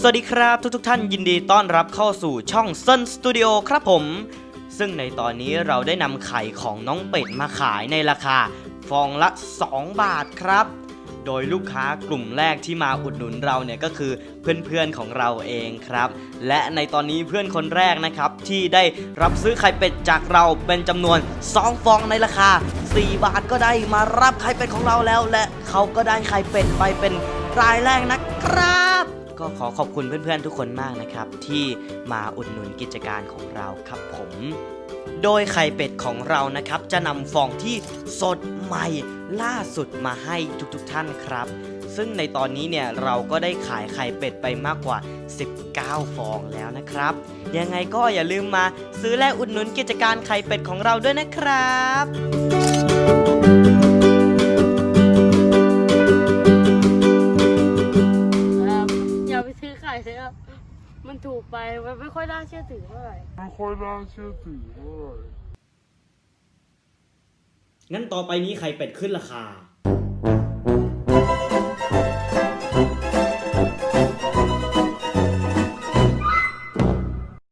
สวัสดีครับทุกๆท่านยินดีต้อนรับเข้าสู่ช่อง Sun Studio ครับผม ซึ่งในตอนนี้เราได้นำไข่ของน้องเป็ดมาขายในราคา ฟองละ 2 บาทครับ โดยลูกค้ากลุ่มแรกที่มาอุดหนุนเราเนี่ยก็คือเพื่อนๆของเราเองครับ และในตอนนี้เพื่อนคนแรกนะครับที่ได้รับซื้อไข่เป็ดจากเราเป็นจำนวน2ฟองในราคา 4 บาทก็ได้มารับไข่เป็ดของเราแล้ว และเขาก็ได้ไข่เป็ดไปเป็นรายแรกนะครับ ก็ขอขอบคุณเพื่อนๆทุกคนมากนะครับ ที่มาอุดหนุนกิจการของเราครับผม โดยไข่เป็ดของเรานะครับ จะนำฟองที่สดใหม่ล่าสุดมาให้ทุกๆท่านครับ ซึ่งในตอนนี้เนี่ยเราก็ได้ขายไข่เป็ดไปมากกว่า 19 ฟองแล้วนะครับ ยังไงก็อย่าลืมมาซื้อและอุดหนุนกิจการไข่เป็ดของเราด้วยนะครับครับาไปซื้อไข่เลยครับมันถูกไปมันไม่ค่อยน่าเชื่อถือเท่าไหร่ไม่ค่อยน่าเชื่อถือเท่าไหร่งั้นต่อไปนี้ไข่เป็ดขึ้นราคา